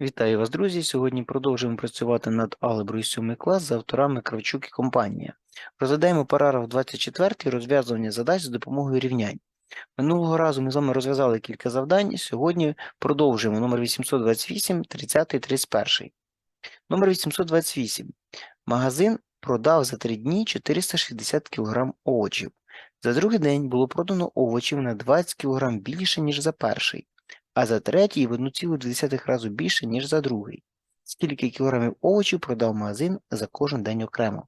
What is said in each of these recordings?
Вітаю вас, друзі! Сьогодні продовжуємо працювати над алгеброю 7 клас з авторами Кравчук і компанія. Розглядаємо параграф 24 розв'язування задач за допомогою рівнянь. Минулого разу ми з вами розв'язали кілька завдань. Сьогодні продовжуємо номер 828, 30 і 31. Номер 828. Магазин продав за 3 дні 460 кг овочів. За другий день було продано овочів на 20 кг більше, ніж за перший а за третій в 1,2 разу більше, ніж за другий. Скільки кілограмів овочів продав магазин за кожен день окремо.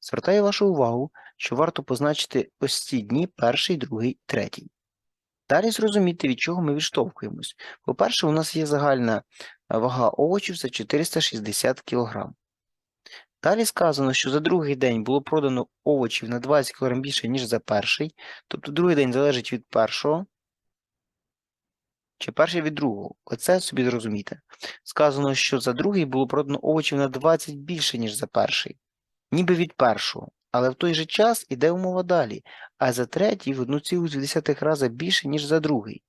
Звертаю вашу увагу, що варто позначити ось ці дні перший, другий, третій. Далі зрозуміти, від чого ми відштовхуємось. По-перше, у нас є загальна вага овочів за 460 кг. Далі сказано, що за другий день було продано овочів на 20 кг більше, ніж за перший, тобто другий день залежить від першого, чи перший від другого. Оце собі зрозуміти. Сказано, що за другий було продано овочів на 20 більше, ніж за перший, ніби від першого. Але в той же час іде умова далі, а за третій в 1,2 рази більше, ніж за другий.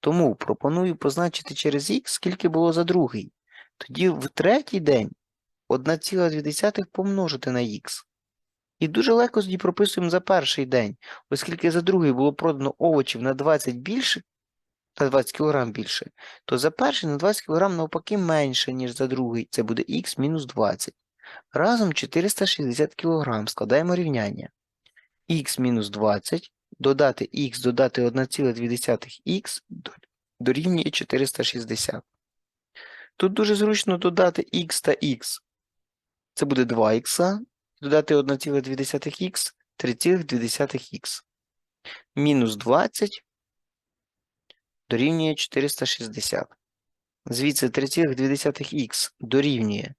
Тому пропоную позначити через х, скільки було за другий. Тоді в третій день 1,2 помножити на х. І дуже легко тоді прописуємо за перший день, оскільки за другий було продано овочів на 20 більше, на 20 кг більше, то за перший на 20 кг навпаки менше, ніж за другий. Це буде х мінус 20. Разом 460 кг складаємо рівняння. х мінус 20 додати х додати 1,2х дорівнює 460. Тут дуже зручно додати х та х. Це буде 2х, додати 1,2х 3,2х. Мінус 20 дорівнює 460. Звідси 3,2х дорівнює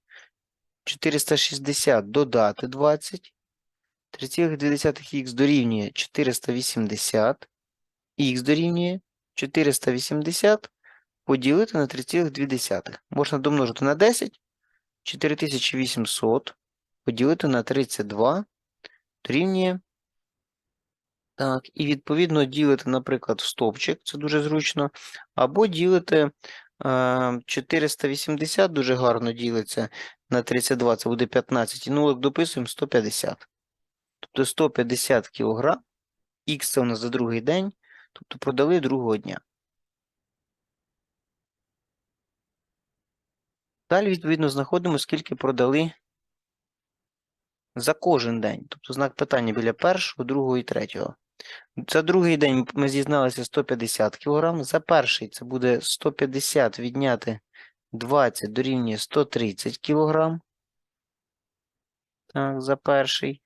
460 додати 20. 3,2х дорівнює 480. Х дорівнює 480 поділити на 3,2. Можна домножити на 10. 4800 поділити на 32 дорівнює так, і відповідно ділити, наприклад, в стовпчик, це дуже зручно, або ділити е, 480, дуже гарно ділиться на 32, це буде 15, і нулик дописуємо 150. Тобто 150 кг, х це у нас за другий день, тобто продали другого дня. Далі, відповідно, знаходимо, скільки продали за кожен день. Тобто знак питання біля першого, другого і третього. За другий день ми зізналися 150 кг. За перший це буде 150 відняти 20 дорівнює 130 кг. Так, за перший.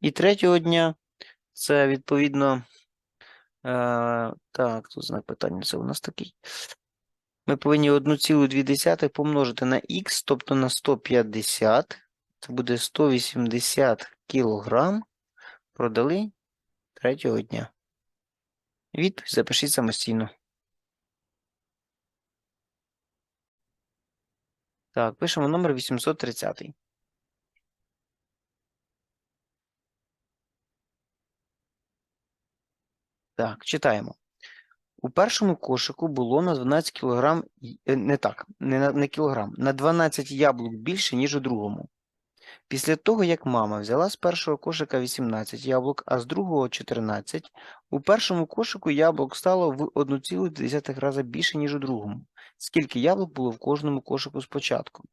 І третього дня це відповідно. Е, Так, тут знак питання це у нас такий. Ми повинні 1,2 помножити на х, тобто на 150. Це буде 180 кг. Продали третього дня. Відповідь запишіть самостійно. Так, пишемо номер 830. Так, читаємо. У першому кошику було на 12 кг, не так, не на не кілограм, на 12 яблук більше, ніж у другому. Після того, як мама взяла з першого кошика 18 яблук, а з другого 14, у першому кошику яблук стало в 1,2 рази більше, ніж у другому. Скільки яблук було в кожному кошику спочатку?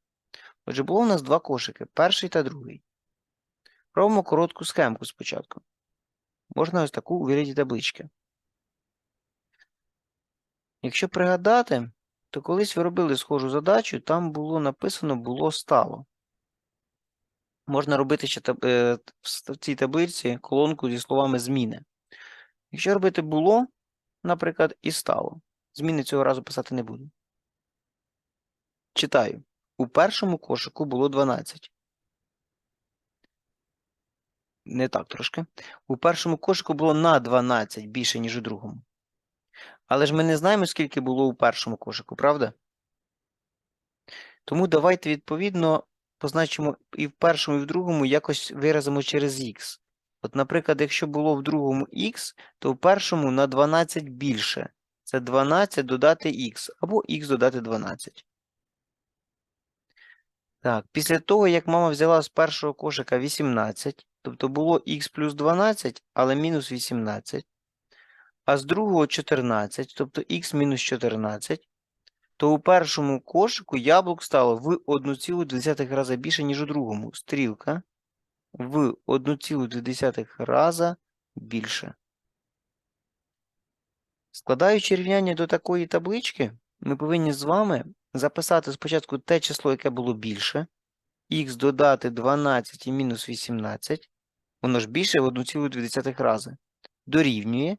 Отже, було у нас два кошики, перший та другий. Робимо коротку схемку спочатку. Можна ось таку у вигляді таблички. Якщо пригадати, то колись ви робили схожу задачу, там було написано було стало. Можна робити ще е, в цій таблиці колонку зі словами зміни. Якщо робити було, наприклад, і стало. Зміни цього разу писати не буду. Читаю. У першому кошику було 12. Не так трошки. У першому кошику було на 12 більше, ніж у другому. Але ж ми не знаємо, скільки було у першому кошику, правда? Тому давайте, відповідно, позначимо і в першому, і в другому якось виразимо через х. От, наприклад, якщо було в другому х, то в першому на 12 більше. Це 12 додати х, або х додати 12. Так, після того, як мама взяла з першого кошика 18, тобто було х плюс 12, але мінус 18, а з другого 14, тобто х мінус 14, то у першому кошику яблук стало в 1,2 рази більше, ніж у другому. Стрілка в 1,2 рази більше. Складаючи рівняння до такої таблички, ми повинні з вами записати спочатку те число, яке було більше, х додати 12 і мінус 18, воно ж більше в 1,2 рази, дорівнює,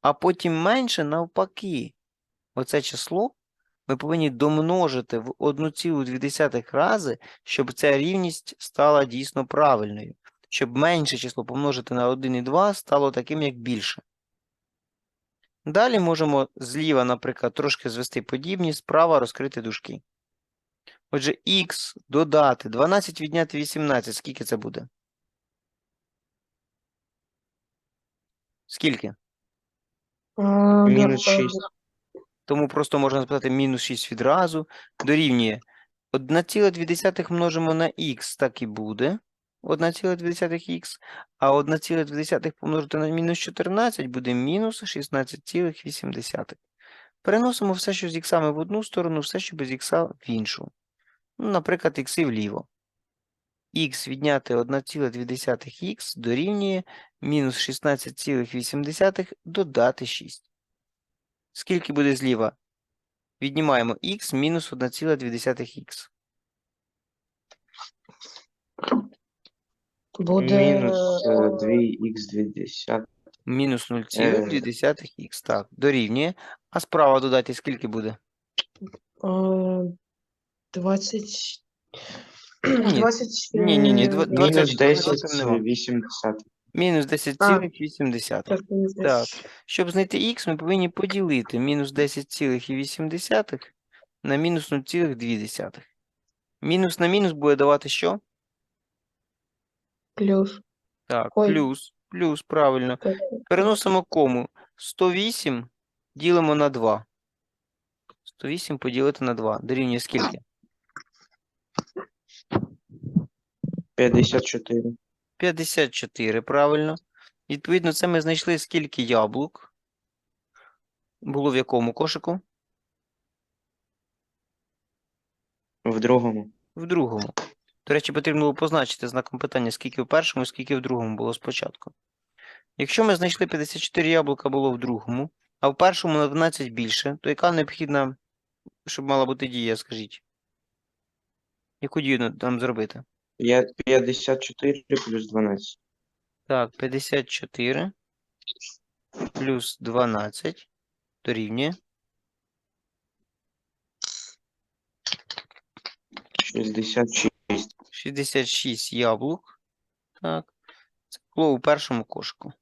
а потім менше навпаки. Оце число ми повинні домножити в 1,2 рази, щоб ця рівність стала дійсно правильною. Щоб менше число помножити на 1,2 стало таким, як більше. Далі можемо зліва, наприклад, трошки звести подібні, справа розкрити дужки. Отже, х додати 12 відняти 18, скільки це буде? Скільки? Мінус 6. Тому просто можна записати мінус 6 відразу. Дорівнює 1,2 множимо на х, так і буде. 1,2х, а 1,2 помножити на мінус 14 буде мінус 16,8. Переносимо все, що з іксами в одну сторону, все, що без ікса в іншу. Ну, наприклад, ікси вліво. х відняти 1,2х дорівнює мінус 16,8 додати 6. Скільки буде зліва? Віднімаємо х мінус 1,2х. Буде Мінус е, 2х20. Мінус 0,2х. Так, дорівнює. А справа додати скільки буде? е, 20. Ні. Ні, ні, ні, е, два- Мінус 20 10 нема. 80. Мінус 10,8. Так, щоб знайти х, ми повинні поділити мінус 10,8 на мінус 0,2. Мінус на мінус буде давати що? Плюс. Так, Ой. плюс, плюс, правильно. Переносимо кому? 108 ділимо на 2. 108 поділити на 2. Дорівнює скільки? 54. 54, правильно. Відповідно, це ми знайшли скільки яблук. Було в якому кошику? В другому. В другому. До речі, потрібно було позначити знаком питання, скільки в першому, скільки в другому було спочатку. Якщо ми знайшли 54 яблука було в другому, а в першому на 12 більше, то яка необхідна, щоб мала бути дія, скажіть? Яку дію нам зробити? Я 54 плюс 12. Так, 54 плюс 12 дорівнює 66. 66 яблук. Так. Це було у першому кошику.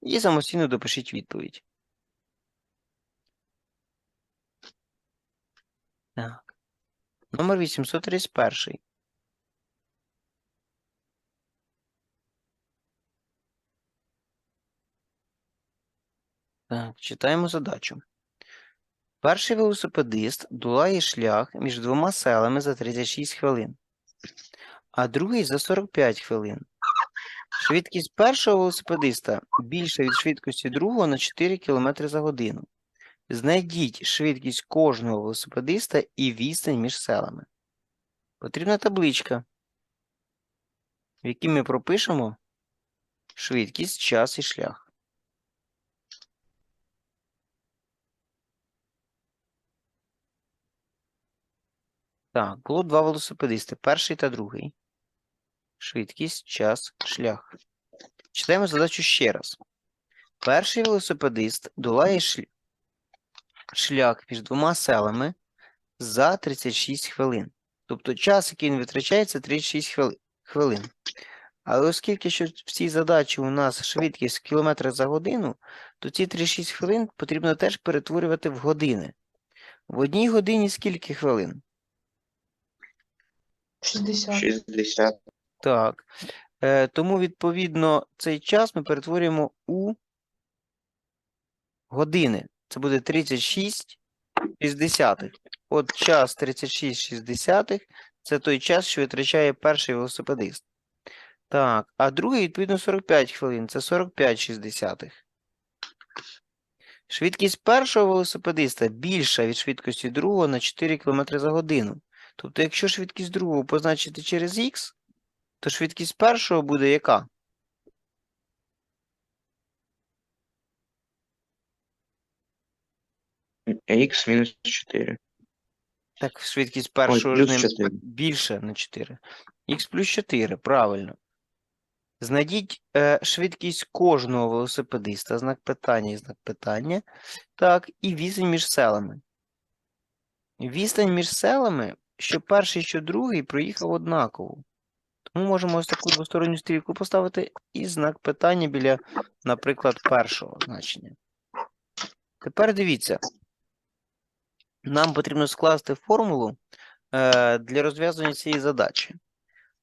І самостійно допишіть відповідь. Так. Номер 831. Так, читаємо задачу. Перший велосипедист долає шлях між двома селами за 36 хвилин, а другий за 45 хвилин. Швидкість першого велосипедиста більша від швидкості другого на 4 км за годину. Знайдіть швидкість кожного велосипедиста і відстань між селами. Потрібна табличка, в якій ми пропишемо швидкість, час і шлях. Так, було два велосипедисти, перший та другий. Швидкість, час, шлях. Читаємо задачу ще раз. Перший велосипедист долає шлях між двома селами за 36 хвилин. Тобто час, який він витрачає, це 36 хвилин. Але оскільки що в цій задачі у нас швидкість в кілометрах за годину, то ці 36 хвилин потрібно теж перетворювати в години. В одній годині скільки хвилин? 60. 60. Так. Е, тому, відповідно, цей час ми перетворюємо у години. Це буде 36 60. От час 36 60 Це той час, що витрачає перший велосипедист. Так, а другий, відповідно, 45 хвилин. Це 45 шістдесятих. Швидкість першого велосипедиста більша від швидкості другого на 4 км за годину. Тобто, якщо швидкість другого позначити через х, то швидкість першого буде яка? Х мінус 4. Так, швидкість першого плюс ж ним 4. більше на 4. Х плюс 4, правильно. Знайдіть е, швидкість кожного велосипедиста, знак питання і знак питання. Так, і відстань між селами. Відстань між селами, що перший, що другий, проїхав однаково. Тому можемо ось таку двосторонню стрілку поставити і знак питання біля, наприклад, першого значення. Тепер дивіться. Нам потрібно скласти формулу е, для розв'язування цієї задачі.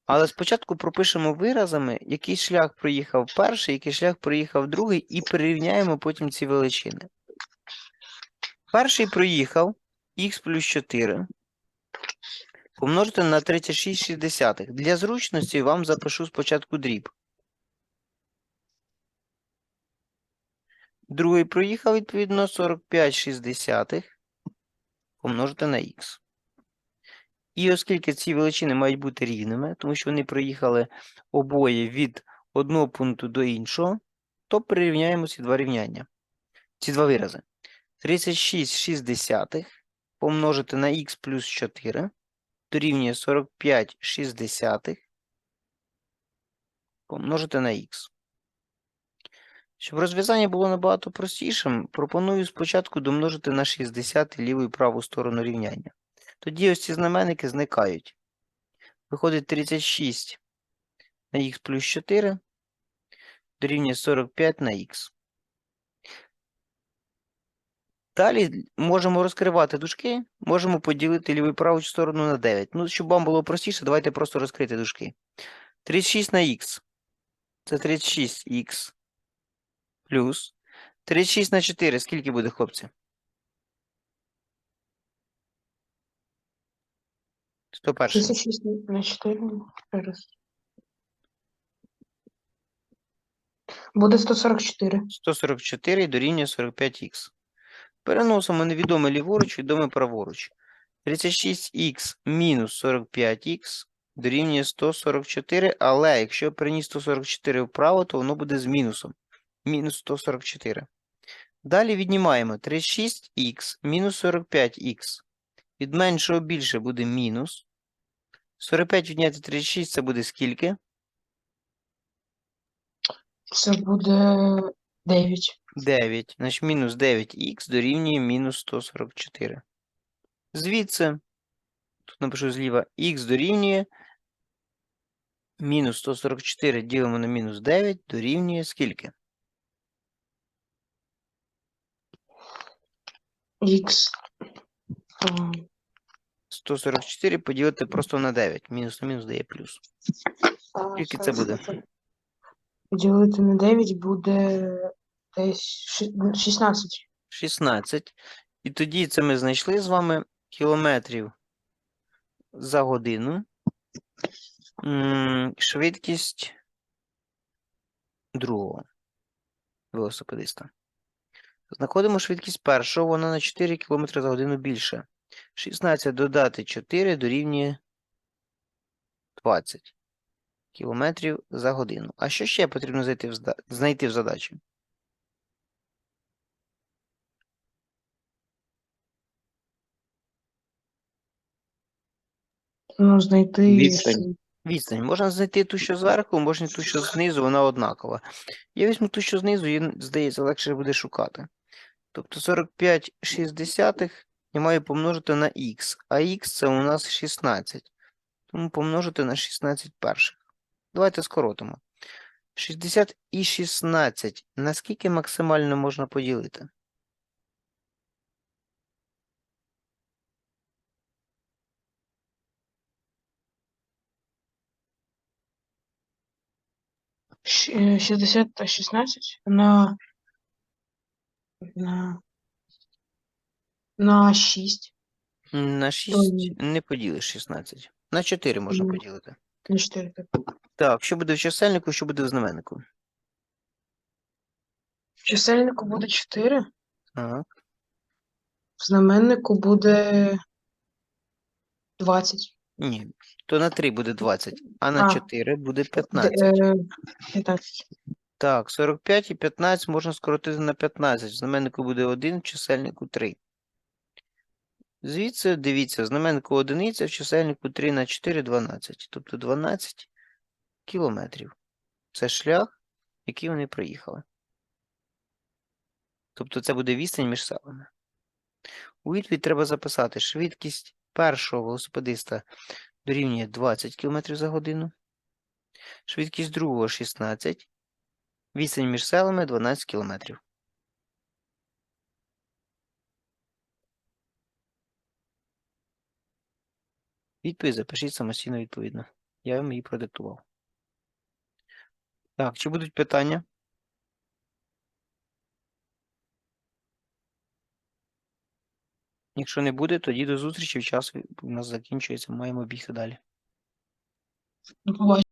Але спочатку пропишемо виразами, який шлях проїхав перший, який шлях проїхав другий, і перерівняємо потім ці величини. Перший проїхав х плюс 4 помножити на 36,6. Для зручності вам запишу спочатку дріб. Другий проїхав, відповідно, 45,6 помножити на х. І оскільки ці величини мають бути рівними, тому що вони проїхали обоє від одного пункту до іншого, то прирівняємо ці два рівняння. Ці два вирази. 36,6 помножити на х плюс 4 дорівнює 45,6 помножити на х. Щоб розв'язання було набагато простішим, пропоную спочатку домножити на 60 ліву і праву сторону рівняння. Тоді ось ці знаменники зникають. Виходить 36 на х плюс 4 дорівнює 45 на х. Далі можемо розкривати дужки, можемо поділити ліву і праву сторону на 9. Ну, щоб вам було простіше, давайте просто розкрити дужки. 36 на х. Це 36х плюс 36 на 4. Скільки буде, хлопці? 101. 36 на 4. Буде 144. 144 дорівнює 45х. Переносимо невідоме ліворуч, відоме праворуч. 36х мінус 45х дорівнює 144, але якщо я переніс 144 вправо, то воно буде з мінусом. Мінус 144. Далі віднімаємо 36х мінус 45х. Від меншого більше буде мінус. 45 відняти 36 це буде скільки? Це буде 9. 9. Значить, мінус 9х дорівнює мінус 144. Звідси, тут напишу зліва, х дорівнює мінус 144 ділимо на мінус 9 дорівнює скільки? Х. 144 поділити просто на 9. Мінус на мінус дає плюс. Скільки це буде? Це Поділити на 9 буде десь 16. 16. І тоді це ми знайшли з вами кілометрів за годину. Швидкість другого велосипедиста. Знаходимо швидкість першого, вона на 4 км за годину більше. 16 додати 4 дорівнює 20 км за годину. А що ще потрібно знайти в, знайти в задачі? Ну, знайти Відстань. Відстань. Можна знайти ту, що зверху, можна ту, що знизу, вона однакова. Я візьму ту, що знизу, її, здається, легше буде шукати. Тобто 45 шістдесятих я маю помножити на х, а х це у нас 16. Тому помножити на 16 перших. Давайте скоротимо. 60 і 16. Наскільки максимально можна поділити? щ- е, 60 та 16 на, на, на 6. На 6 ні. не поділиш 16. На 4 можна Мгм. поділити. На 4. Так. Так, що буде в чисельнику, що буде в знаменнику? В чисельнику буде 4, Ага. в знаменнику буде 20. Ні. То на 3 буде 20, а на А. 4 буде 15. е, 15. Так, 45 і 15 можна скоротити на 15. В знаменнику буде 1, в чисельнику 3. Звідси, дивіться, в знаменнику одиниця, в чисельнику 3 на 4 – 12. Тобто 12 кілометрів. Це шлях, який вони проїхали. Тобто це буде відстань між селами. У відповідь треба записати швидкість першого велосипедиста дорівнює 20 км за годину, швидкість другого 16, відстань між селами 12 км. Відповідь запишіть самостійно відповідно. Я вам її продиктував. Так, чи будуть питання? Якщо не буде, тоді до зустрічі. Час у нас закінчується. Маємо бігти далі.